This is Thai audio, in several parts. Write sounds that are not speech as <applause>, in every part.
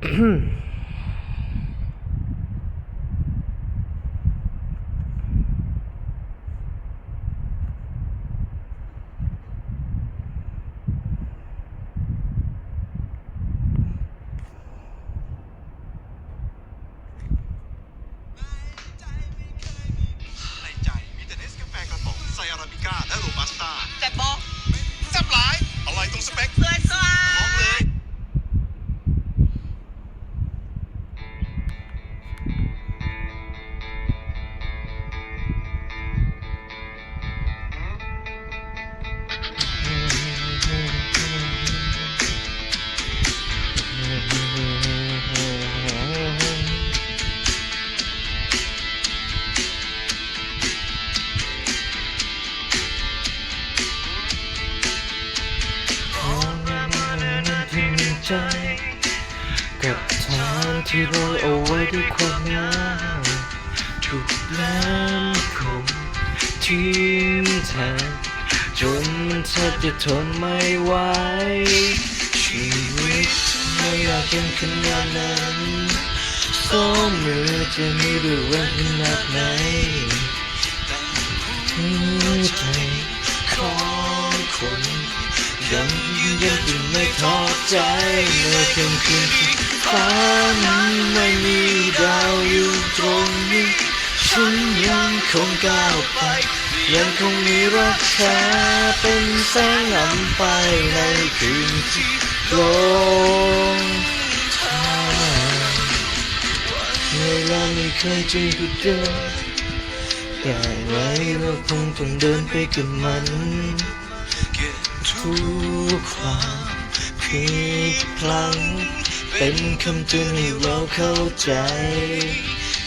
咳 <clears throat> กับทางที่โรยเอาไว้ด้วยความงามถูกน้ำคมทิ้งแทงจนมันแทบจะทนไม่ไหวชีวิตไม่อยากยังขนาดนั้นสองมือจะมีเรื่องแรขนาดไหนหัวใจของคนยังยืนยันที่ไม่ท้อใจเมื่อค่ำคืนที่ ฟ้านั้นไม่มีดาวอยู่ตรงนี้ ฉันยังคงก้าวไป ยังคงมีรักแท้เป็นแสงนำไปในคืนที่ลงทางเวลาไม่เคยจะหยุดเดินอย่างไรเราคงต้องเดินไปกับมันทุกความผิดพลั้ง เป็นคำเตือนให้เราเข้าใจ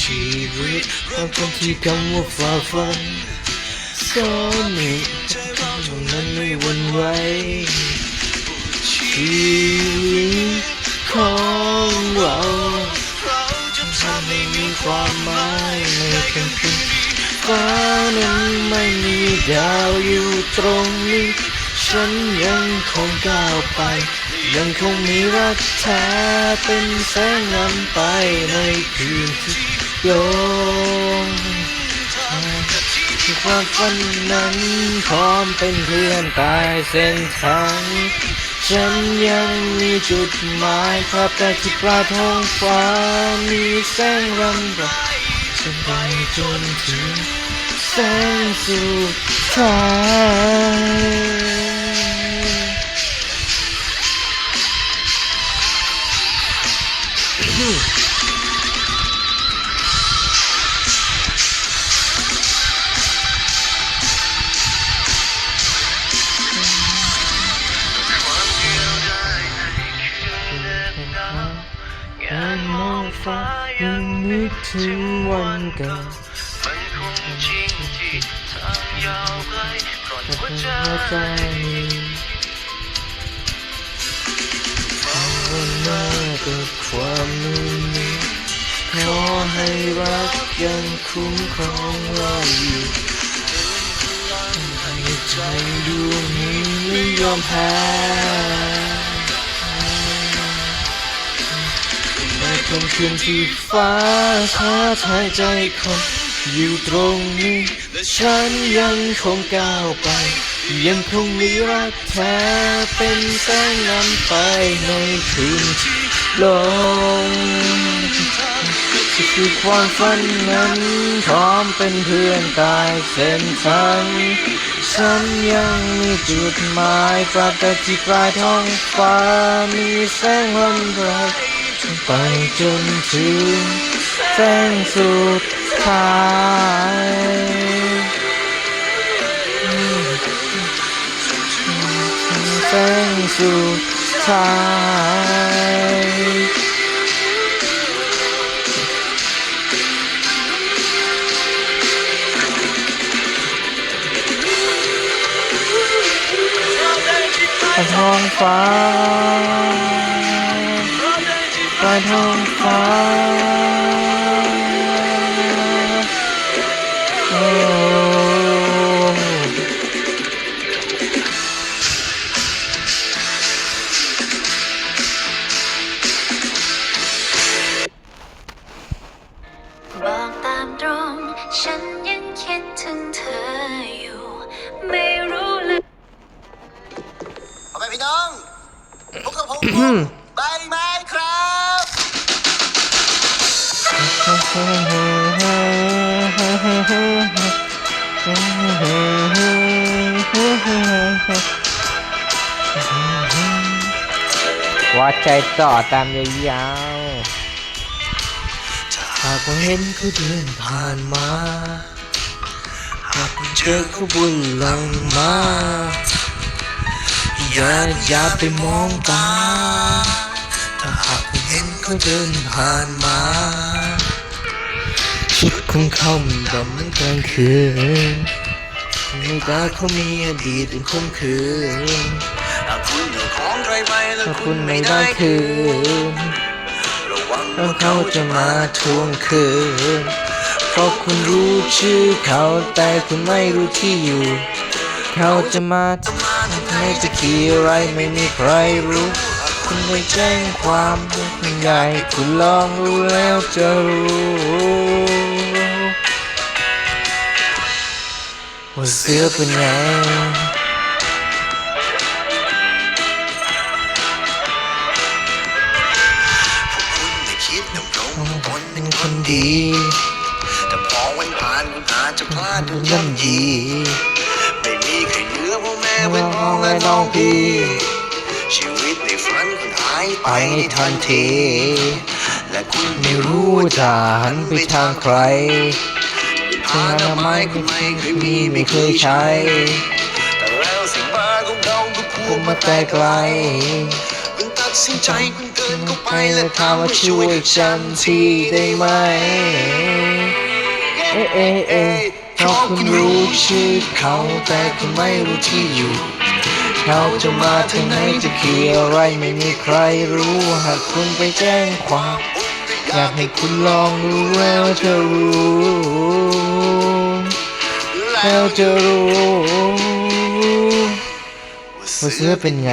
ชีวิตความคนที่คำว่าฝ่าฟันสอนให้ใจของนั้นไม่หวันไหวชีวิตของเราทำให้มีความหมายในค่ำคืนฟ้านั้นไม่มีดาวอยู่ตรงนี้ ฉันยังคงก้าวไป ยังคงมีรักแท้เป็นแสงนำไปในคืนที่ลงที่ความฝันนั้นพร้อมเป็นเพื่อนกายเส้นทางฉันยังมีจุดหมายภาพแต่ที่ปลายท้องฟ้ามีแสงรำไรฉันไปจนถึงแสงสุดท้าย ฟ้ายังนึกถึงวันเก่ามันคงจริงที่ทางยาวไกลก่อนหัวใจหัวใจภาวนากับความมือนี้ขอให้รักยังคุ้มครองเราอยู่ให้ใจดวงนี้ไม่ยอมแพ้ ในค่ำคืนที่ฟ้าท้าทายใจคนอยู่ตรงนี้และฉันยังคงก้าวไป ยังคงมีรักแท้เป็นแสงนำไปในคืนที่ลงที่คือความฝันนั้นพร้อมเป็นเพื่อนกายเส้นทางฉันยังมีจุดหมายปรากฏที่ปลายท้องฟ้ามีแสงวันไร ไปจนถึงแสงสุดท้ายแสงสุดท้ายท้องฟ้า ทองฟ้า ว่าใจต่อตามยาวๆหากว่าเห็นเขาเดินผ่านมา หากว่าเจอเขาบุญหลังมา อย่าอย่าไปมองตา ถ้าหากว่าเห็นเขาเดินผ่านมาชุดของเขามันดำเหมือนกลางคืนในตาเขามีอดีตเป็นคมคืน หากคุณเจ้าของใครไปแล้วถ้าคุคุณณไม่ไม่ได้ได้คืคืนนระวังแล้ว่าเขาเขาจะจะมามาทวงคืนเพราะคุณรู้ชื่อเขาแต่คุณไม่รู้ที่อยู่ เขาจะมาทำไมจะขี่อะไรไม่มีใครรู้ คุณไปแจ้งความคุณใหญ่คุณลองรู้แล้วจะรู้ว่าเสือเป็นไง ดี แต่พอวันผ่านคุณอาจจะพลาดดูคุณย่ำยี ไม่มีใครเหลือพ่อแม่น้เป็นอน้องงและและน้องพี่ ชีวิตในฝันคุณหายไปในทันที และคุณไม่รู้รู้จะหันไปทางใครทางอนามัยคุณไม่เคยมีไม่เคยใช้ แต่แล้วสิ่งบ้าของเราก็พูดมาแต่ไกไกลคุณตัดสินใจคุณ ไปและและถามว่าช่วยฉันทีได้ไหม เอ๊ะเอ๊ะเอ๊ะเพราะคุณรู้ชื่อเขาแต่คุณไม่รู้ที่อยู่เขาจะมาทางไหนจะขี่อะไรไม่มีใครรู้หากคุณไปแจ้งความอยากให้คุณลองรู้แล้วจะรู้แล้วจะรู้ว่าเสื้อเป็นไง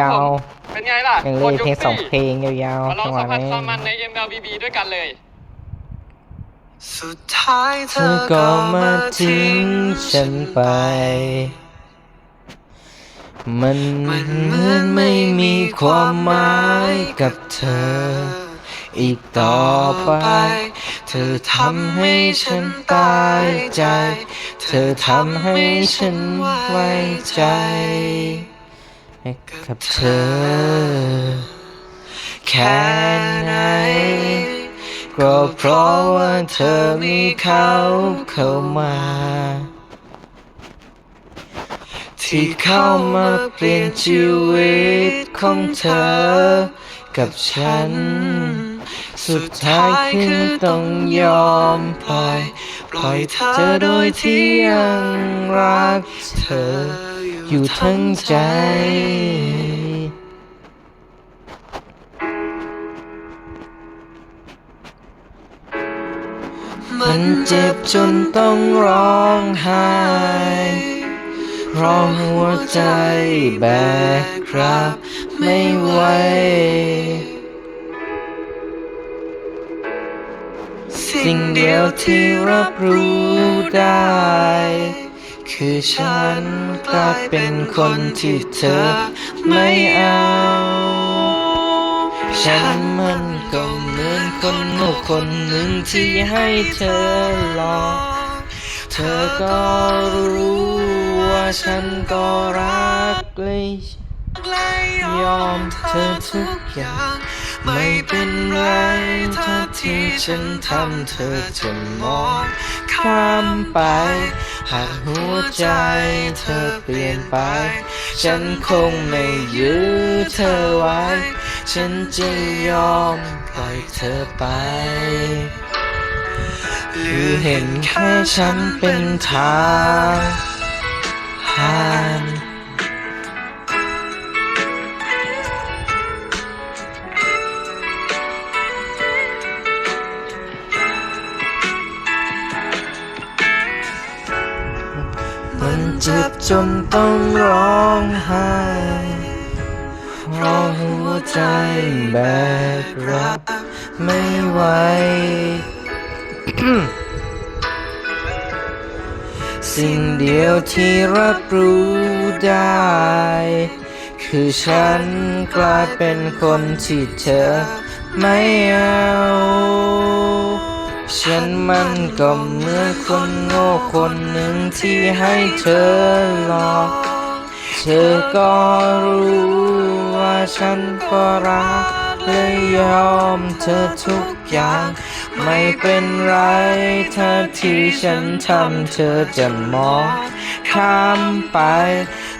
ยาวเป็นไงล่ะๆยังเล่นเพลงสองเพลงยาวมาๆลอจังงหสัวะมผัสนี้ความมันใน MLBB ด้วยกันเลย สุดท้ายเธเธออก็ก็มามาทิ้ทิ้งงฉัฉันนไป ไป มันเหมือนไม่มีความหมายกับเธออีกต่อไป เธอทำให้ฉันตายใจ เธอทำให้ฉันไว้ใจ ให้กับเธอ แค่ไหน ก็เพราะว่าเธอมีเขาเข้ามา ที่เข้ามาเปลี่ยนชีวิตของเธอ กับฉัน สุดท้ายคือต้องยอมปล่อย ปล่อยเธอโดยที่ยังรักเธอ อยู่ทั้งใจ มันเจ็บจนต้องร้องไห้เพราะหัวใจแบกรับไม่ไหวสิ่งเดียวที่รับรู้ได้ คือฉันกลายเป็นคนที่เธอไม่เอา ฉันมันก็เหมือนคนโง่คนหนึ่งที่ให้เธอหลองเธอก็รู้ว่าฉันก็รักเลยยอมเธอทุกอย่าง ไม่เป็นไรถ้าที่ฉันทำเธอจะมอง ข้ามไป หากหัวใจเธอเปลี่ยนไป ฉันคงไม่ยื้อเธอไว้ ฉันจะยอมปล่อยเธอไป หรือเห็นแค่ฉันเป็นทางหา จนต้องร้องไห้เพราะหัวใจแบกรับไม่ไหว สิ่งเดียวที่รับรู้ได้ คือฉันกลายเป็นคนที่เธอไม่เอา ฉันมันก็เหมือนคนโง่คนหนึ่งที่ให้เธอหลอก เธอก็รู้ว่าฉันก็รักเลยยอมเธอทุกอย่าง ไม่เป็นไรถ้าที่ฉันทำเธอจะมองข้ามไป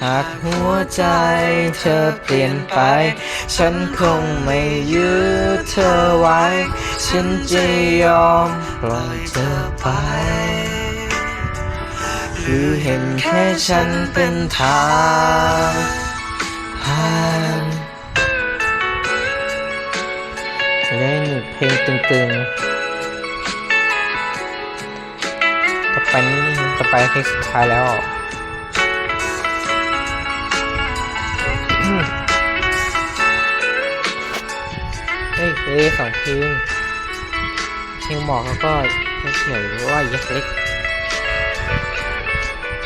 หากหัวใจเธอเปลี่ยนไป ฉันคงไม่ยื้อเธอไว้ ฉันจะยอมปล่อยเธอไป หรือเห็นแค่ฉันเป็นทางผ่านเล่นเพลงตึงๆ ต่อไปนี้ต่อไปเพลงสุดท้ายแล้ว เฮ้ยเพลงสองเพลงเพลงหมอกแล้วก็เพลงเขียวหรือว่ายักษ์เล็ก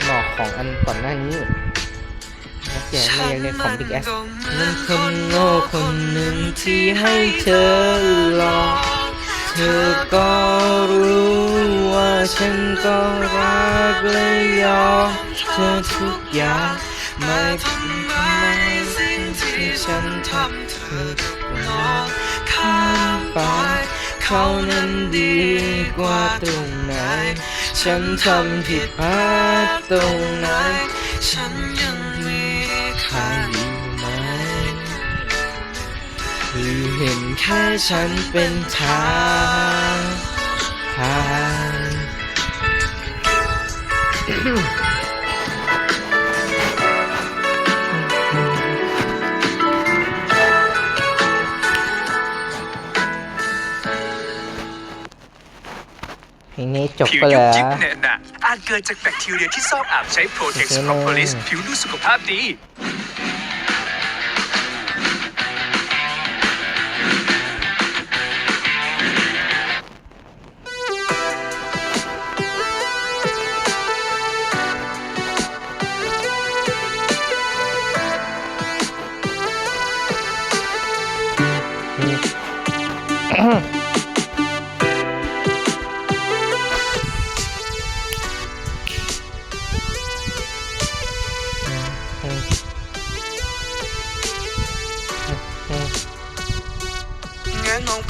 หมอกของอันก่อนหน้านี้นักเขียนไม่ยังเรียกของ Big S มันคนโง่คนหนึ่งที่ให้เธอลองเธอก็รู้ว่าฉันก็รักและยอมเธอทุกอย่างไม่ทำไมสิ่งที่ฉันทำเธอ ข้ามไปเขานั้นดีกว่าตรงไหน ฉันทำผิดพลาดตรงไหน ฉันยังมีค่าอยู่ไหมหรือเห็นแค่ฉันเป็นทางผ่าน เพลงนี้จบผิวไปยุบแล้วยิบเนี่ยนะอาจเกิดจากแบคทีเรียที่ซอกอาบใช้โปรเทคโอเคสเลยโปรโพลิสผิวดูสุขภาพดี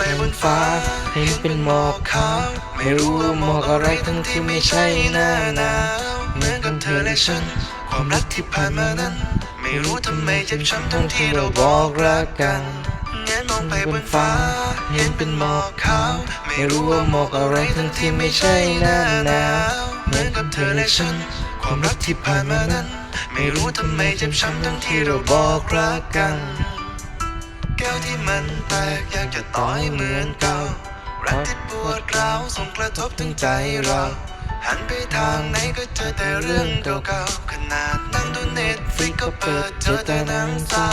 บบนนฟ้าฟ้า เห็นเป็นหมอกขาวไม่รู้ว่าหมอกอะไรทั้งที่ไม่ใช่หน้าหนาวเหมือนกับเธอและฉัน ความรักที่ผ่านมานั้น ไม่รู้ทำไมเจ็บช้ำทั้งที่เราบอกรักกันแงนมองไปบนฟ้า เห็นเป็นหมอกขาวไม่รู้ว่าหมอกอะไรทั้งที่ไม่ใช่หน้าหนาวเหมือนกับเธอและฉัน ความรักที่ผ่านมานั้น ไม่รู้ทำไมเจ็บช้ำทั้งที่เราบอกรักกัน ก้วที่มันแตกอยากจะต่อให้เหมือนเก่ารักที่ปวดร้าวส่งกระทบถึงใจเรา หันไปทางไหนก็เจอแต่เรื่องเก่าๆขนาดนั่งดูเน็ตฟลิกก็เปิดเจอแต่หนังเศร้า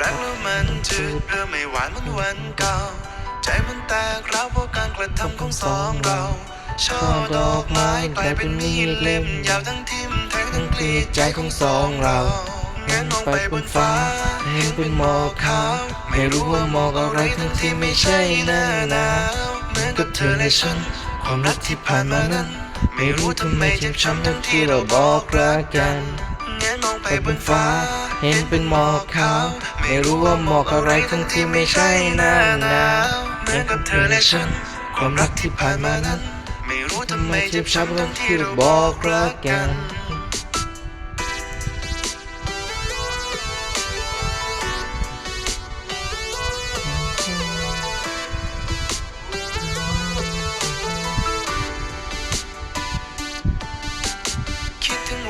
รักแล้วมันจืดเริ่มไม่หวานเหมือนวันเก่า ใจมันแตกร้าวเพราะการกระทำของสองเราช่อดอกไม้กลายเป็นมีดเล่มยาวทั้งทิ่มแทงทั้งกรีดใจของสองเรา งแงนมองไปบนฟ้า เห็นเป็นหมอกขาวไม่รู้ว่าหมอกอะไรทั้งที่ไม่ใช่หน้าหนาวเหมือนกับเธอและฉัน ความรักที่ผ่านมานั้น ไม่รู้ทำไมเจ็บช้ำทั้งที่เราบอกรักกันแงนมองไปบนฟ้าเห็นเป็นหมอกขาวไม่รู้ว่าหมอกอะไรทั้งที่ไม่ใช่หน้าหนาวเหมือนกับเธอและฉันความรักที่ผ่านมานั้นไม่รู้ทำไมเจ็บช้ำทั้งที่เราบอกรักกัน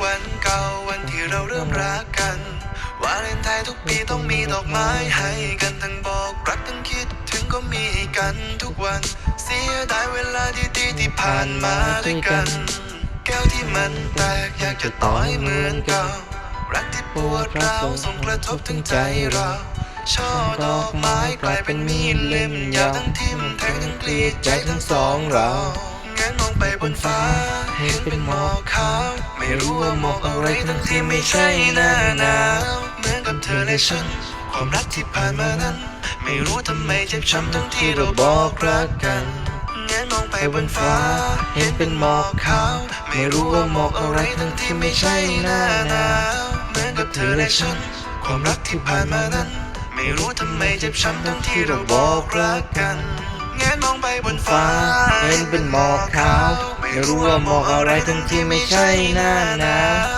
วันเก่าวันที่เราเริ่มรักกัน วาเลนไทน์ทุกปีต้องมีดอกไม้ให้กันทั้งบอกรักทั้งคิดถึงก็มีกันทุกวัน เสียดายเวลาดีๆที่ผ่านมาด้วยกัน แก้วที่มันแตกอยากจะต่อให้เหมือนเก่ารักที่ปวดร้าวส่งกระทบถึงใจเราช่อดอกไม้กลายเป็นมีดเล่มยาวทั้งทิ่มแทงทั้งกรีดใจทั้งสองเรา ไปบนฟ้าเห็นเป็นหมอกขาวไม่รู้ว่าหมอกอะไรทั้งที่ไม่ใช่หน้าหนาวเหมือนกับเธอและฉัน ความรักที่ผ่านมานั้น ไม่รู้ทำไมเจ็บช้ำทั้งที่เราบอกรักกันแงนมองไปบนฟ้า เห็นเป็นหมอกขาว ไม่รู้ว่าหมอกอะไรทั้งที่ไม่ใช่หน้าหนาวเหมือนกับเธอและฉัน ความรักที่ผ่านมานั้น ไม่รู้ทำไมเจ็บช้ำทั้งที่เราบอกรักกัน แงนมองไปบนฟ้า เห็นเป็นหมอกขาว ไม่รู้ว่าหมอกอะไรทั้งที่ไม่ใช่หน้าหนา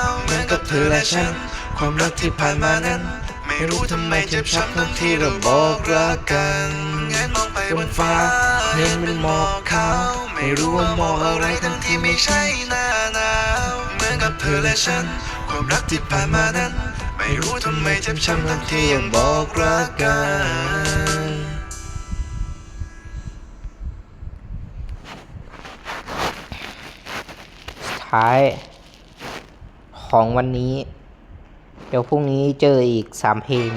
วเหมือนกับเธอและฉัน ความรักที่ผ่านมานั้น ไม่รู้ทำไมเจ็บช้ำทั้งที่เราบอกรักกันแงนมองไปบนฟ้า เห็นเป็นหมอกขาว ไม่รู้ว่าหมอกอะไรทั้งที่ไม่ใช่หน้าหนาวเหมือนกับเธอและฉัน ความรักที่ผ่านมานั้น ไม่รู้ทำไมเจ็บช้ำทั้งที่ยังบอกรักกัน ท้ายของวันนี้ เดี๋ยวพรุ่งนี้เจออีกสามเพลง